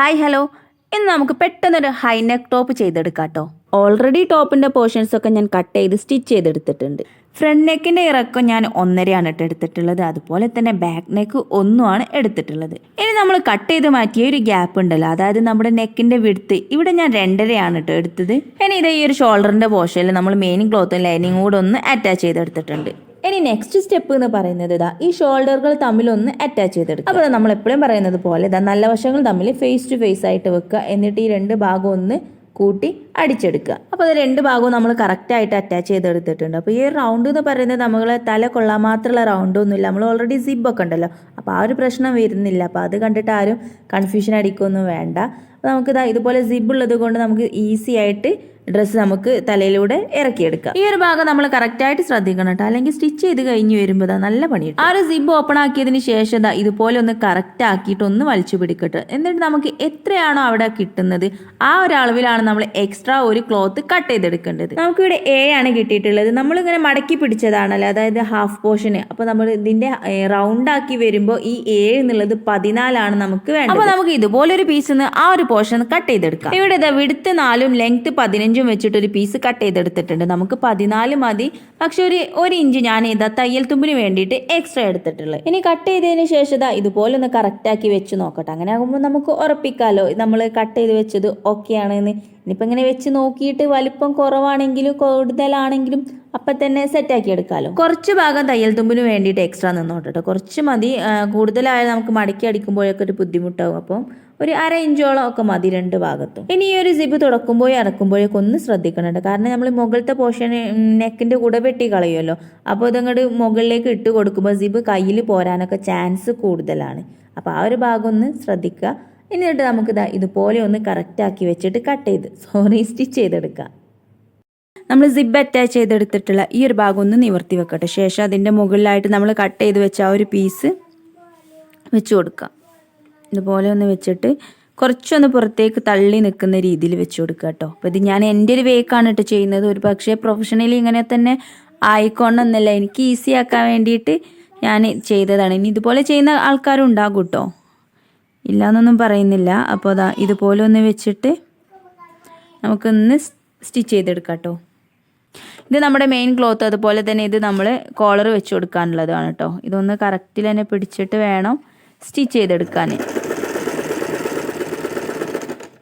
Hi hello. ഇന്ന് നമുക്ക് പെട്ടെന്നൊരു ഹൈ നെക്ക് ടോപ്പ് ചെയ്തെടുക്കാം കേട്ടോ. ഓൾറെഡി ടോപ്പിന്റെ പോർഷൻസ് ഒക്കെ ഞാൻ കട്ട് ചെയ്ത് സ്റ്റിച്ച് ചെയ്തെടുത്തിട്ടുണ്ട്. ഫ്രണ്ട് നെക്കിന്റെ ഇറക്കം ഞാൻ ഒന്നരയാണ് ഇട്ട് എടുത്തിട്ടുള്ളത്. അതുപോലെ തന്നെ ബാക്ക് നെക്ക് ഒന്നുമാണ് എടുത്തിട്ടുള്ളത്. ഇനി നമ്മൾ കട്ട് ചെയ്ത് മാറ്റിയ ഒരു ഗ്യാപ്പ് ഉണ്ടല്ലോ. അതായത് നമ്മുടെ നെക്കിന്റെ വിടുത്ത് ഇവിടെ ഞാൻ രണ്ടരയാണ് കേട്ടോ എടുത്തത്. ഇനി ഇത് ഈ ഒരു ഷോൾഡറിന്റെ പോർഷനിൽ നമ്മൾ മെയിൻ ക്ലോത്തും ലൈനിങ് കൂടെ ഒന്ന് അറ്റാച്ച് ചെയ്തെടുത്തിട്ടുണ്ട്. ഇനി നെക്സ്റ്റ് സ്റ്റെപ്പ് എന്ന് പറയുന്നത് ഇതാ ഈ ഷോൾഡറുകൾ തമ്മിൽ ഒന്ന് അറ്റാച്ച് ചെയ്തെടുക്കുക. അപ്പോൾ നമ്മൾ എപ്പോഴും പറയുന്നത് പോലെ ഇതാ നല്ല വശങ്ങൾ തമ്മിൽ ഫേസ് ടു ഫേസ് ആയിട്ട് വെക്കുക. എന്നിട്ട് ഈ രണ്ട് ഭാഗം ഒന്ന് കൂട്ടി അടിച്ചെടുക്കുക. അപ്പോൾ അത് രണ്ട് ഭാഗവും നമ്മൾ കറക്റ്റായിട്ട് അറ്റാച്ച് ചെയ്തെടുത്തിട്ടുണ്ട്. അപ്പോൾ ഈ റൗണ്ട് എന്ന് പറയുന്നത് നമ്മൾ തല കൊള്ളാൻ മാത്രമുള്ള റൗണ്ടൊന്നുമില്ല നമ്മൾ ഓൾറെഡി സിബൊക്കെ ഉണ്ടല്ലോ. അപ്പോൾ ആ ഒരു പ്രശ്നം വരുന്നില്ല. അപ്പോൾ അത് കണ്ടിട്ട് ആരും കൺഫ്യൂഷൻ അടിക്കൊന്നും വേണ്ട. അപ്പോൾ നമുക്കിതാ ഇതുപോലെ സിബ് ഉള്ളത് കൊണ്ട് നമുക്ക് ഈസി ആയിട്ട് ഡ്രസ്സ് നമുക്ക് തലയിലൂടെ ഇറക്കിയെടുക്കാം. ഈ ഒരു ഭാഗം നമ്മൾ കറക്റ്റായിട്ട് ശ്രദ്ധിക്കണം കേട്ടോ. അല്ലെങ്കിൽ സ്റ്റിച്ച് ചെയ്ത് കഴിഞ്ഞ് വരുമ്പോൾ നല്ല പണി ആ ഒരു സിബ് ഓപ്പൺ ആക്കിയതിന് ശേഷം ഇതുപോലെ ഒന്ന് കറക്റ്റ് ആക്കിയിട്ട് ഒന്ന് വലിച്ചു പിടിക്കട്ടെ. എന്നിട്ട് നമുക്ക് എത്രയാണോ അവിടെ കിട്ടുന്നത് ആ ഒരു അളവിലാണ് നമ്മൾ എക്സ്ട്രാ ഒരു ക്ലോത്ത് കട്ട് ചെയ്തെടുക്കേണ്ടത്. നമുക്കിവിടെ എ ആണ് കിട്ടിയിട്ടുള്ളത്. നമ്മളിങ്ങനെ മടക്കി പിടിച്ചതാണല്ലോ. അതായത് ഹാഫ് പോർഷന് അപ്പോൾ നമ്മൾ ഇതിന്റെ റൗണ്ട് ആക്കി വരുമ്പോൾ ഈ എ എന്നുള്ളത് പതിനാലാണ് നമുക്ക് വേണ്ടത്. അപ്പോൾ നമുക്ക് ഇതുപോലെ ഒരു പീസ് ആ ഒരു പോർഷൻ കട്ട് ചെയ്തെടുക്കാം. ഇവിടെ വിടുത്ത് നാലും ലെങ്ത് പതിനഞ്ചും വെച്ചിട്ട് ഒരു പീസ് കട്ട് ചെയ്തെടുത്തിട്ടുണ്ട്. നമുക്ക് പതിനാല് മതി. പക്ഷെ ഒരു ഒരു ഇഞ്ച് ഞാൻ ഇതാ തയ്യൽ തുമ്പിന് വേണ്ടിയിട്ട് എക്സ്ട്രാ എടുത്തിട്ടുള്ളത്. ഇനി കട്ട് ചെയ്തതിന് ശേഷം ഇതാ ഇതുപോലെ ഒന്ന് കറക്റ്റ് ആക്കി വെച്ച് നോക്കട്ടെ. അങ്ങനെ ആകുമ്പോൾ നമുക്ക് ഉറപ്പിക്കാമല്ലോ നമ്മൾ കട്ട് ചെയ്ത് വെച്ചത് ഓക്കെ ആണെന്ന് ഇനിയിപ്പോൾ ഇങ്ങനെ വെച്ച് നോക്കിയിട്ട് വലിപ്പം കുറവാണെങ്കിലും കൂടുതലാണെങ്കിലും അപ്പം തന്നെ സെറ്റാക്കി എടുക്കാമല്ലോ കുറച്ച് ഭാഗം തയ്യൽ തുമ്പിന് വേണ്ടിയിട്ട് എക്സ്ട്രാ നിന്നോട്ടെ കേട്ടോ കുറച്ച് മതി. ആ, കൂടുതലായാലും നമുക്ക് മടക്കി അടിക്കുമ്പോഴൊക്കെ ഒരു ബുദ്ധിമുട്ടാവും. അപ്പം ഒരു അര ഇഞ്ചോളം ഒക്കെ മതി രണ്ട് ഭാഗത്തും. ഇനി ഈ ഒരു സിബ് തുടക്കുമ്പോഴും ഇറക്കുമ്പോഴൊക്കെ ഒന്ന് ശ്രദ്ധിക്കണം കാരണം നമ്മൾ മുകളിലത്തെ പോർഷൻ നെക്കിന്റെ കൂടെ വെട്ടി കളയുമല്ലോ അപ്പോൾ ഇതങ്ങോട്ട് മുകളിലേക്ക് ഇട്ട് കൊടുക്കുമ്പോൾ സിബ് കയ്യിൽ പോരാനൊക്കെ ചാൻസ് കൂടുതലാണ്. അപ്പോൾ ആ ഒരു ഭാഗം ഒന്ന് ശ്രദ്ധിക്കുക. എന്നിട്ട് നമുക്ക് ദാ ഇതുപോലെ ഒന്ന് കറക്റ്റ് ആക്കി വെച്ചിട്ട് കട്ട് ചെയ്ത് സോറി സ്റ്റിച്ച് ചെയ്തെടുക്കാം. നമ്മൾ സിബ് അറ്റാച്ച് ചെയ്തെടുത്തിട്ടുള്ള ഈ ഒരു ഭാഗം ഒന്ന് നിവർത്തി വെക്കട്ടെ. ശേഷം അതിന്റെ മുകളിലായിട്ട് നമ്മൾ കട്ട് ചെയ്ത് വെച്ച ആ ഒരു പീസ് വെച്ച് കൊടുക്കാം. ഇതുപോലെ ഒന്ന് വെച്ചിട്ട് കുറച്ചൊന്ന് പുറത്തേക്ക് തള്ളി നിൽക്കുന്ന രീതിയിൽ വെച്ച് കൊടുക്കുക കേട്ടോ. അപ്പോൾ ഇത് ഞാൻ എന്റെ ഒരു വേക്കാണ് കേട്ടോ ചെയ്യുന്നത്. ഒരു പക്ഷേ പ്രൊഫഷണലി ഇങ്ങനെ തന്നെ ആയിക്കോണമെന്നല്ല എനിക്ക് ഈസി ആക്കാൻ വേണ്ടിയിട്ട് ഞാൻ ചെയ്തതാണ്. ഇനി ഇതുപോലെ ചെയ്യുന്ന ആൾക്കാരും ഉണ്ടാകും കേട്ടോ. ഇല്ലയെന്നൊന്നും പറയുന്നില്ല. അപ്പോൾ അതാ ഇതുപോലെ ഒന്ന് വെച്ചിട്ട് നമുക്കൊന്ന് സ്റ്റിച്ച് ചെയ്തെടുക്കാം കേട്ടോ. ഇത് നമ്മുടെ മെയിൻ ക്ലോത്ത് അതുപോലെ തന്നെ ഇത് നമ്മൾ കോളർ വെച്ച് കൊടുക്കാനുള്ളതാണ് കേട്ടോ. ഇതൊന്ന് കറക്റ്റിൽ തന്നെ പിടിച്ചിട്ട് വേണം സ്റ്റിച്ച് ചെയ്തെടുക്കാൻ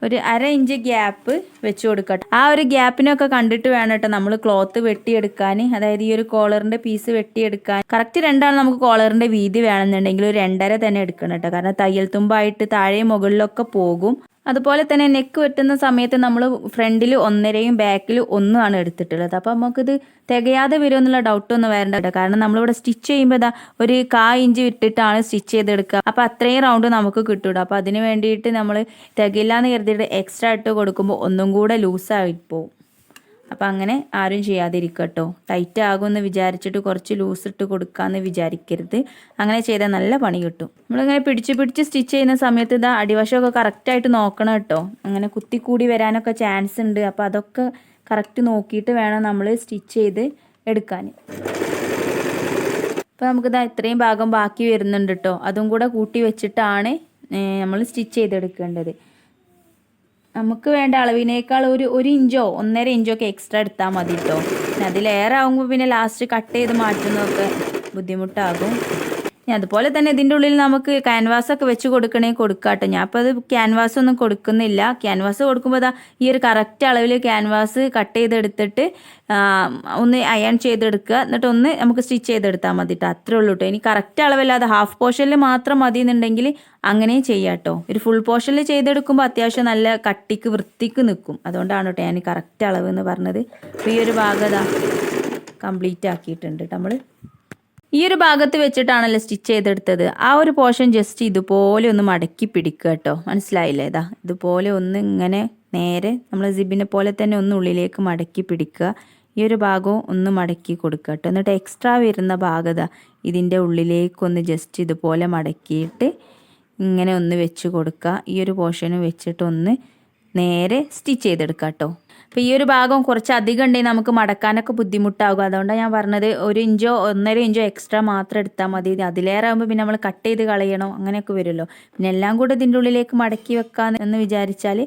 ഒരു അര ഇഞ്ച് ഗ്യാപ്പ് വെച്ച് കൊടുക്കട്ടെ. ആ ഒരു ഗ്യാപ്പിനൊക്കെ കണ്ടിട്ട് വേണം കേട്ടോ നമ്മൾ ക്ലോത്ത് വെട്ടിയെടുക്കാൻ അതായത് ഈ ഒരു കോളറിന്റെ പീസ് വെട്ടിയെടുക്കാൻ. കറക്റ്റ് രണ്ടാണ് നമുക്ക് കോളറിന്റെ വീതി വേണമെന്നുണ്ടെങ്കിൽ ഒരു രണ്ടര തന്നെ എടുക്കണം കേട്ടോ. കാരണം തയ്യൽ തുമ്പായിട്ട് താഴെ മുകളിലൊക്കെ പോകും. അതുപോലെ തന്നെ നെക്ക് വെട്ടുന്ന സമയത്ത് നമ്മൾ ഫ്രണ്ടിൽ ഒന്നരയും ബാക്കിൽ ഒന്നുമാണ് എടുത്തിട്ടുള്ളത്. അപ്പോൾ നമുക്കിത് തികയാതെ വരുമെന്നുള്ള ഡൗട്ടൊന്നും വരണ്ട കാരണം നമ്മളിവിടെ സ്റ്റിച്ച് ചെയ്യുമ്പോൾ ഇതാ ഒരു കാ ഇഞ്ച് വിട്ടിട്ടാണ് സ്റ്റിച്ച് ചെയ്തെടുക്കുക. അപ്പോൾ അത്രയും റൗണ്ട് നമുക്ക് കിട്ടൂട അപ്പോൾ അതിന് വേണ്ടിയിട്ട് നമ്മൾ തികയില്ല എന്ന് കരുതിയിട്ട് എക്സ്ട്രാ ഇട്ട് കൊടുക്കുമ്പോൾ ഒന്നും കൂടെ ലൂസായി പോകും അപ്പം അങ്ങനെ ആരും ചെയ്യാതിരിക്കുക കേട്ടോ. ടൈറ്റ് ആകുമെന്ന് വിചാരിച്ചിട്ട് കുറച്ച് ലൂസ് ഇട്ട് കൊടുക്കാമെന്ന് വിചാരിക്കരുത്. അങ്ങനെ ചെയ്താൽ നല്ല പണി കിട്ടും. നമ്മളിങ്ങനെ പിടിച്ച് പിടിച്ച് സ്റ്റിച്ച് ചെയ്യുന്ന സമയത്ത് ഇതാ അടിവശമൊക്കെ കറക്റ്റായിട്ട് നോക്കണം കേട്ടോ. അങ്ങനെ കുത്തിക്കൂടി വരാനൊക്കെ ചാൻസ് ഉണ്ട്. അപ്പോൾ അതൊക്കെ കറക്റ്റ് നോക്കിയിട്ട് വേണം നമ്മൾ സ്റ്റിച്ച് ചെയ്ത് എടുക്കാൻ അപ്പോൾ നമുക്കിതാ ഇത്രയും ഭാഗം ബാക്കി വരുന്നുണ്ട് കേട്ടോ. അതും കൂടെ കൂട്ടി വെച്ചിട്ടാണ് നമ്മൾ സ്റ്റിച്ച് ചെയ്തെടുക്കേണ്ടത്. നമുക്ക് വേണ്ട അളവിനേക്കാൾ ഒരു ഒരു ഇഞ്ചോ ഒന്നര ഇഞ്ചോ ഒക്കെ എക്സ്ട്രാ എടുത്താൽ മതി കേട്ടോ പിന്നെ അതിലേറെ ആകുമ്പോൾ പിന്നെ ലാസ്റ്റ് കട്ട് ചെയ്ത് മാറ്റുന്നതൊക്കെ ബുദ്ധിമുട്ടാകും. അതുപോലെ തന്നെ ഇതിന്റെ ഉള്ളിൽ നമുക്ക് ക്യാൻവാസ് ഒക്കെ വെച്ച് കൊടുക്കണേ കൊടുക്കാട്ടോ. ഞാൻ അപ്പോൾ അത് ക്യാൻവാസ് ഒന്നും കൊടുക്കുന്നില്ല. ക്യാൻവാസ് കൊടുക്കുമ്പോൾ അതാ ഈ ഒരു കറക്റ്റ് അളവിൽ ക്യാൻവാസ് കട്ട് ചെയ്തെടുത്തിട്ട് ഒന്ന് അയൺ ചെയ്തെടുക്കുക. എന്നിട്ട് ഒന്ന് നമുക്ക് സ്റ്റിച്ച് ചെയ്തെടുത്താൽ മതി കേട്ടോ അത്രേ ഉള്ളൂ കേട്ടോ ഇനി കറക്റ്റ് അളവല്ലാതെ ഹാഫ് പോർഷനിൽ മാത്രം മതി എന്നുണ്ടെങ്കിൽ അങ്ങനെയും ചെയ്യാം കേട്ടോ ഒരു ഫുൾ പോർഷനിൽ ചെയ്തെടുക്കുമ്പോൾ അത്യാവശ്യം നല്ല കട്ടിക്ക് വൃത്തിക്ക് നിൽക്കും അതുകൊണ്ടാണ് കേട്ടോ ഞാൻ കറക്റ്റ് അളവ് എന്ന് പറഞ്ഞത്. ഈ ഒരു ഭാഗം ഭാഗത കംപ്ലീറ്റ് ആക്കിയിട്ടുണ്ട് നമ്മൾ ഈ ഒരു ഭാഗത്ത് വെച്ചിട്ടാണല്ലോ സ്റ്റിച്ച് ചെയ്തെടുത്തത്. ആ ഒരു പോർഷൻ ജസ്റ്റ് ഇതുപോലെ ഒന്ന് മടക്കി പിടിക്കുക കേട്ടോ. മനസ്സിലായില്ലേ? ഇതാ ഇതുപോലെ ഒന്ന് ഇങ്ങനെ നേരെ നമ്മൾ സിബിനെ പോലെ തന്നെ ഒന്ന് ഉള്ളിലേക്ക് മടക്കി പിടിക്കുക. ഈ ഒരു ഭാഗവും ഒന്ന് മടക്കി കൊടുക്കുക കേട്ടോ. എന്നിട്ട് എക്സ്ട്രാ വരുന്ന ഭാഗത ഇതിന്റെ ഉള്ളിലേക്കൊന്ന് ജസ്റ്റ് ഇതുപോലെ മടക്കിയിട്ട് ഇങ്ങനെ ഒന്ന് വെച്ച് കൊടുക്കുക. ഈ ഒരു പോർഷനും വെച്ചിട്ട് ഒന്ന് നേരെ സ്റ്റിച്ച് ചെയ്തെടുക്കാം കേട്ടോ അപ്പോൾ ഈ ഒരു ഭാഗം കുറച്ച് അധികം ഉണ്ടെങ്കിൽ നമുക്ക് മടക്കാനൊക്കെ ബുദ്ധിമുട്ടാകും. അതുകൊണ്ടാണ് ഞാൻ പറഞ്ഞത് ഒരു ഇഞ്ചോ ഒന്നര ഇഞ്ചോ എക്സ്ട്രാ മാത്രം എടുത്താൽ മതി. അതിലേറെ ആകുമ്പോൾ പിന്നെ നമ്മൾ കട്ട് ചെയ്ത് കളയണം അങ്ങനെയൊക്കെ വരുമല്ലോ. പിന്നെ എല്ലാം കൂടെ ഇതിന്റെ ഉള്ളിലേക്ക് മടക്കി വെക്കാൻ എന്ന് വിചാരിച്ചാൽ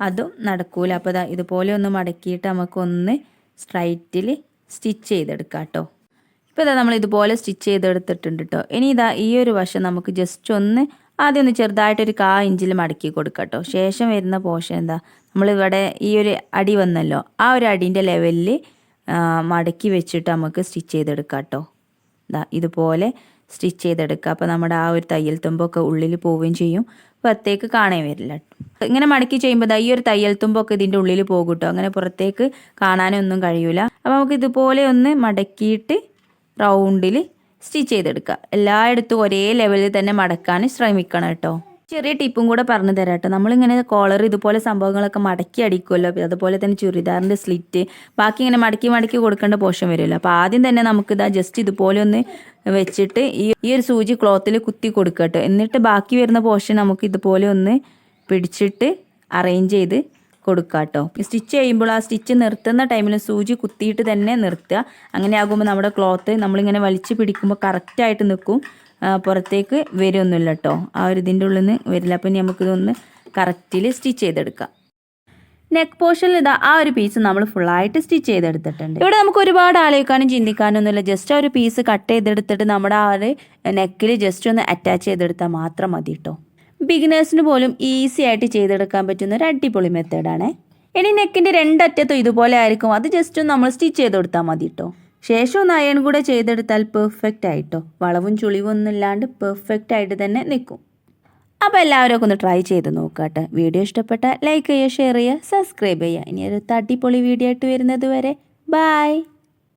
അതും നടക്കൂല. അപ്പോൾ ഇതുപോലെ ഒന്ന് മടക്കിയിട്ട് നമുക്കൊന്ന് സ്ട്രൈറ്റിൽ സ്റ്റിച്ച് ചെയ്തെടുക്കാം കേട്ടോ ഇപ്പോൾ ഇതാ നമ്മൾ ഇതുപോലെ സ്റ്റിച്ച് ചെയ്തെടുത്തിട്ടുണ്ട് കേട്ടോ ഇനി ഇതാ ഈ ഒരു വശം നമുക്ക് ജസ്റ്റ് ഒന്ന് ആദ്യം ഒന്ന് ചെറുതായിട്ടൊരു കാ ഇഞ്ചിൽ മടക്കി കൊടുക്കാം കേട്ടോ ശേഷം വരുന്ന പോഷൻ എന്താ? നമ്മളിവിടെ ഈ ഒരു അടി വന്നല്ലോ. ആ ഒരു അടീന്റെ ലെവലിൽ മടക്കി വെച്ചിട്ട് നമുക്ക് സ്റ്റിച്ച് ചെയ്തെടുക്കാം കേട്ടോ ഇതാ ഇതുപോലെ സ്റ്റിച്ച് ചെയ്തെടുക്കുക. അപ്പോൾ നമ്മുടെ ആ ഒരു തയ്യൽ തുമ്പൊക്കെ ഉള്ളിൽ പോവുകയും ചെയ്യും. പുറത്തേക്ക് കാണാൻ വരില്ല. ഇങ്ങനെ മടക്കി ചെയ്യുമ്പോൾ ഈ ഒരു തയ്യൽ തുമ്പൊക്കെ ഇതിന്റെ ഉള്ളിൽ പോകും കേട്ടോ അങ്ങനെ പുറത്തേക്ക് കാണാനൊന്നും കഴിയൂല. അപ്പോൾ നമുക്ക് ഇതുപോലെ ഒന്ന് മടക്കിയിട്ട് റൗണ്ടിൽ സ്റ്റിച്ച് ചെയ്തെടുക്കുക. എല്ലായിടത്തും ഒരേ ലെവലിൽ തന്നെ മടക്കാൻ ശ്രമിക്കണം കേട്ടോ. ചെറിയ ടിപ്പും കൂടെ പറഞ്ഞു തരാം കേട്ടോ. നമ്മളിങ്ങനെ കോളർ ഇതുപോലെ സംഭവങ്ങളൊക്കെ മടക്കി അടിക്കുമല്ലോ. അതുപോലെ തന്നെ ചുരിദാറിന്റെ സ്ലിറ്റ് ബാക്കി ഇങ്ങനെ മടക്കി മടക്കി കൊടുക്കേണ്ട പോഷൻ വരുമല്ലോ. അപ്പോൾ ആദ്യം തന്നെ നമുക്ക് ജസ്റ്റ് ഇതുപോലെ ഒന്ന് വെച്ചിട്ട് ഈ ഈ ഒരു സൂചി ക്ലോത്തിൽ കുത്തി കൊടുക്കുക എന്നിട്ട് ബാക്കി വരുന്ന പോഷൻ നമുക്ക് ഇതുപോലെ ഒന്ന് പിടിച്ചിട്ട് അറേഞ്ച് ചെയ്ത് കൊടുക്കുക കേട്ടോ സ്റ്റിച്ച് ചെയ്യുമ്പോൾ ആ സ്റ്റിച്ച് നിർത്തുന്ന ടൈമിൽ സൂചി കുത്തിയിട്ട് തന്നെ നിർത്തുക. അങ്ങനെ ആകുമ്പോൾ നമ്മുടെ ക്ലോത്ത് നമ്മളിങ്ങനെ വലിച്ചു പിടിക്കുമ്പോൾ കറക്റ്റായിട്ട് നിൽക്കും. പുറത്തേക്ക് വരുമൊന്നുമില്ല കേട്ടോ ആ ഒരു ഇതിന്റെ ഉള്ളിൽ നിന്ന് വരില്ല. അപ്പം ഇനി നമുക്കിതൊന്ന് കറക്റ്റിൽ സ്റ്റിച്ച് ചെയ്തെടുക്കാം. നെക്ക് പോർഷനിൽ ഇതാ ആ ഒരു പീസ് നമ്മൾ ഫുള്ളായിട്ട് സ്റ്റിച്ച് ചെയ്തെടുത്തിട്ടുണ്ട്. ഇവിടെ നമുക്ക് ഒരുപാട് ആലോചിക്കാനും ചിന്തിക്കാനും ഒന്നുമില്ല. ജസ്റ്റ് ആ ഒരു പീസ് കട്ട് ചെയ്തെടുത്തിട്ട് നമ്മുടെ ആ ഒരു നെക്കിൽ ജസ്റ്റ് ഒന്ന് അറ്റാച്ച് ചെയ്തെടുത്താൽ മാത്രം മതി കേട്ടോ ബിഗിനേഴ്സിന് പോലും ഈസി ആയിട്ട് ചെയ്തെടുക്കാൻ പറ്റുന്ന ഒരു അടിപൊളി മെത്തേഡാണ് ഇനി നെക്കിന്റെ രണ്ടറ്റത്തും ഇതുപോലെ ആയിരിക്കും. അത് ജസ്റ്റ് നമ്മൾ സ്റ്റിച്ച് ചെയ്ത് കൊടുത്താൽ മതി കേട്ടോ ശേഷം ഒന്ന് അയൺ കൂടെ ചെയ്തെടുത്താൽ പെർഫെക്റ്റ് ആയിട്ടോ. വളവും ചുളിവും ഒന്നും ഇല്ലാണ്ട് പെർഫെക്റ്റ് ആയിട്ട് തന്നെ നിൽക്കും. അപ്പോൾ എല്ലാവരും ഒന്ന് ട്രൈ ചെയ്ത് നോക്കാട്ടെ. വീഡിയോ ഇഷ്ടപ്പെട്ട ലൈക്ക് ചെയ്യുക ഷെയർ ചെയ്യുക സബ്സ്ക്രൈബ് ചെയ്യുക. ഇനി ഒരു തട്ടിപ്പൊളി വീഡിയോ ആയിട്ട് വരുന്നത് വരെ. ബായ്